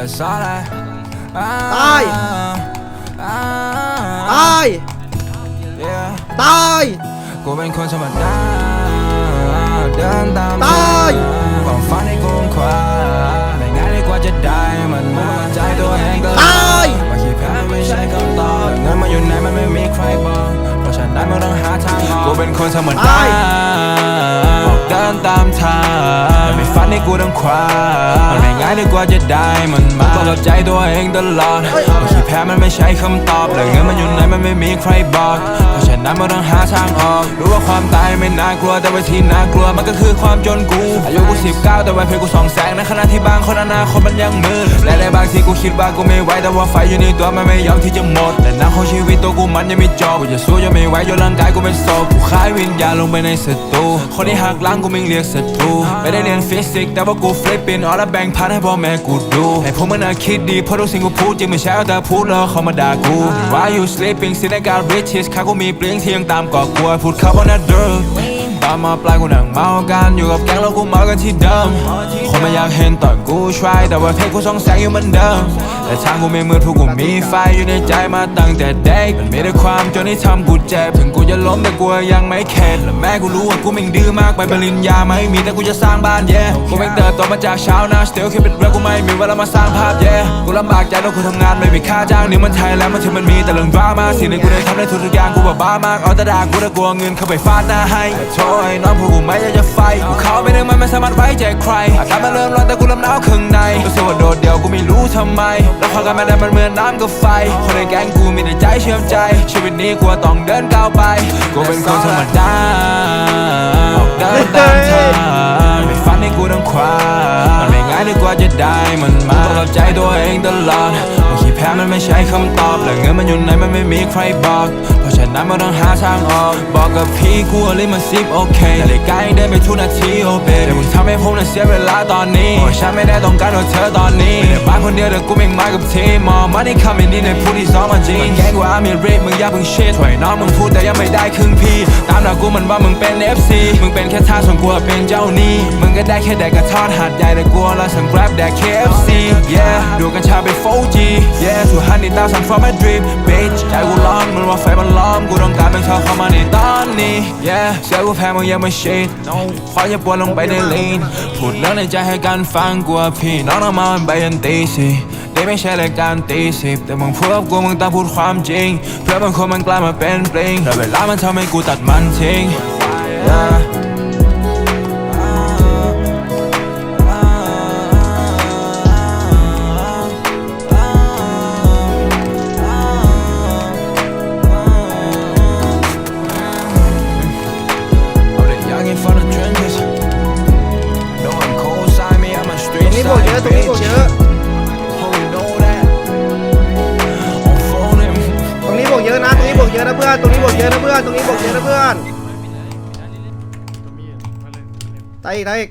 That's all I ตายตาย Yeah ตายกูเป็นคนธรรมดาเดินตามตายความฝันให้กูคว้าไม่ง่ายดีกว่าจะได้มันมาใจตัวเองก็ตายว่าขี้แพ้มันไม่ใช่คำตอบเงินมันอยู่ไหนมันไม่มีใครบอกเพราะฉะนั้นมันต้องหาทางออกกูเป็นคนธรรมดาตายออกเดินตามทาง ไม่ฝันให้กูต้องคว้ามันไม่ง่ายดีกว่าจะได้มันมาต้องเข้าใจตัวเองตลอดว่าขี้แพ้มันไม่ใช่คำตอบและเงินมันอยู่ไหนมันไม่มีใครบอก เพราะฉะนั้นมันต้องหาทางออกรู้ว่าความตายไม่น่ากลัวแต่ว่าที่น่ากลัวมันก็คือความจนกูอายุกูสิบเก้าแต่วัยเพลกูสองแสงในขณะที่บางคนอนาคตมันยังมืดและในบางทีกูคิดว่ากูไม่ไหวแต่ว่าไฟอยู่ในตัวมันไม่ยอมที่จะหมด แต่น้าของชีวิตตัวกูมันยังไม่จบกูจะสู้ยังไม่ไหวจนร่างกายกูเป็นศพกูคายวิญญาณลงไปในสตูคนที่หักหล้างกูไม่เรียกศัตรูไม่ได้เรียนฟิสิกแต่ว่ากูฟลิปเป็นออแล้วแบงค์พันให้พ่อแม่กูดู ให้พวกมันน่าคิดดีเพราะทุกสิ่งกูพูดจริงไม่ใช่เอาแต่พูดแล้วเขามาด่ากู Why you sleeping สิในการ riches ข้ากูมีเปลี่ยงเที่ยงตามก่อกลัวพูดเขาว่าน่าเดิม ตอนมาปลายกูนั่งเมากันอยู่กับแก๊งแล้วกูเมากันที่เดิมคนไม่อยากเห็นตอนกู try แต่ว่าเพลงกูส่องแสงอยู่เหมือนเดิมแต่ทางกูไม่มืดพวกกูมีไฟอยู่ในใจมาตั้งแต่เด็กมันมีแต่ความจนที่ทำกูเจ็บถึงกูจะล้มแต่กูยังไม่เข็ดและแม่กูรู้ว่ากูไม่งดื้อมากไปปริญญาไม่มีแต่กูจะสร้างบ้าน yeah กูไม่เติบโตมาจากเช้านา still คิดเป็นเรื่องกูไม่มีเวลามาสร้างภาพ yeah กูลำบากใจต้องกูทำงานไม่มีค่าจ้างนี่มันไทยแล้วมันถึงมันมีแต่เรื่องดราม่าสิ่งที่กูได้ทำได้ทุกๆอย่างกูบ้ามากเอาแต่ด่ากูแต่กลัวเงินเข้าไปฟาดหน้าให้โอ้น้องพวกกูไม่อยากจะไฟกูเขาไปนึงมันไม่สามารถไว้ใจใครอากาศมันเริ่มร้อนแต่กูลำหนาวข้างในรู้สึกว่าโดดเดี่ยวกูไม่รู้ทำไมแล้วความกันมาได้มันเหมือนน้ำกับไฟ คนในแก๊งกูมีแต่ใจเชื่อมใจ ชีวิตนี้กูต้องเดินก้าวไป กูเป็นคนธรรมดาออกเดินตามทางไม่ฝันให้กูต้องคว้ามันไม่ง่ายดีกว่าจะได้มันมาต้องเข้าใจตัวเองตลอดาขี้แพ้มันไม่ใช่คำตอบและเงินมันอยู่ไหนมันไม่มีใครบอก เพราะฉะนั้นมันต้องหาทางออก บอกกับพี่กูว่าลิมันซิปโอเคนาฬิกายังเดินไปทุกนาทีโอเบแต่มึงทำให้ผมน่ะเสียเวลาตอนนี้เพราะฉันไม่ได้ต้องการว่าเธอตอนนี้ไม่ได้มาคนเดียวแต่กูไม่มากับทีมมอมันนี่คำนี้ในผู้ที่ซ้อมมาจริงแกล้งว่ามีเรทมึงอย่าเพิ่งเชิดถอยน้องมึงพูดแต่ยังไม่ได้ครึ่งพี่ตามหลักกูมันว่ามึงเป็น FC มึงเป็นแค่ท่าส่วนกูว่าเป็นเจ้าหนี้มึงก็ได้แค่แดกกระทอดหัดใหญ่แต่กูละสั่ง grab แดก KFC yeah ดูกัญชาไป 4G yeah 2 hundred thousand from my dream bitch ใจกูร้อนมันว่าไฟมันล้อมกูต้องการเป็นเธอเข้ามาในตอนนี้ yeah เสียกูแพ้มึงยังไม่ชิดขออย่าปวดลงไปใน lean พูดเรื่องในใจให้กันฟังกูว่าพี่น้องน้องมามันไปยันตีสี่ได้ไม่ใช่รายการตีสิบแต่มึงพูดกับกูมึงต้องพูดความจริง เพื่อบางคนมันกลายมาเป็นปลิงแต่เวลามันทำให้กูตัดมันทิ้ง yeah เอาแต่อยากให้ from the trenches No one co-sign me I'm a ต street รงนี้บวกเยอะ ตรงนี้บวกเยอะ Oh you know that I'm phoning ตรงนี้บวกเยอะนะ ตรงนี้บวกเยอะนะเพื่อน ตรงนี้บวกเยอะนะเพื่อน ตรงนี้บวกเยอะนะเพื่อน ตายอีกตายอีก